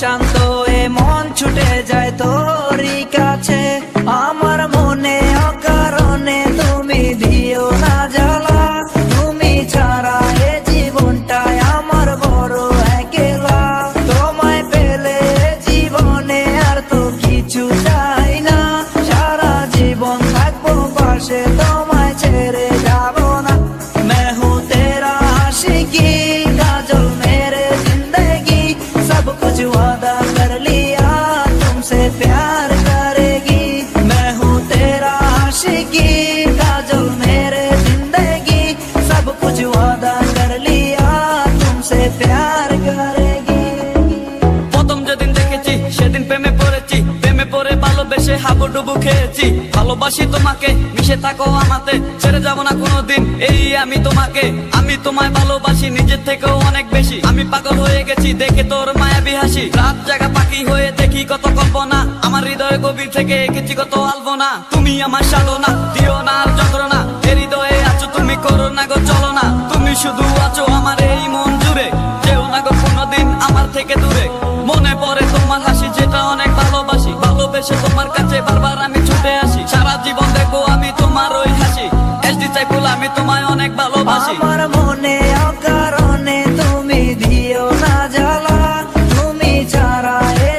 শান্ত এ মন ছুটে যায় তোর কাছে। আমার হাবুডুবু খেয়েছি। ভালোবাসি তোমাকে, মিশে থাকো আমাতে। ছেড়ে যাব না কোনোদিন, এই আমি তোমাকে। আমি তোমায় ভালোবাসি, নিজের থেকেও অনেক বেশি। আমি পাগল হয়ে গেছি, দেখে তোর মায়াবী হাসি। রাত জায়গা পাখি হয়ে দেখি কত কল্পনা। আমার হৃদয় গভীর থেকে এঁকেছি কত আলবনা তুমি আমার সাধনা দিও না আর ভালোবাসি তোমার কাছে বারবার আমি ছুটে আসি। সারা জীবন দেখব আমি তোমার ওই হাসি। এসডি চাইপুল আমি তোমায় অনেক ভালোবাসি। আমার মনে অকারণে তুমি দিও না জ্বালা।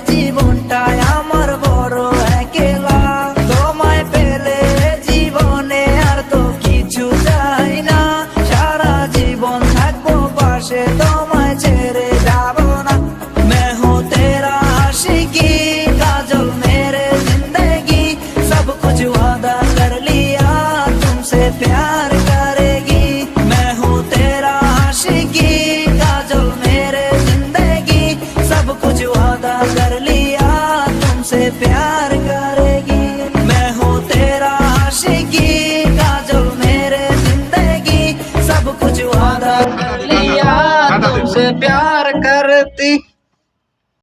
জীবনটাই আমার পেলে জীবনে আর তো কিছু চাই না। সারা জীবন থাকব পাশে कर लिया तुमसे प्यार करेगी। मैं हूँ तेरा आशिकी काजल मेरे ज़िंदगी सब कुछ वादा कर लिया तुमसे प्यार करती।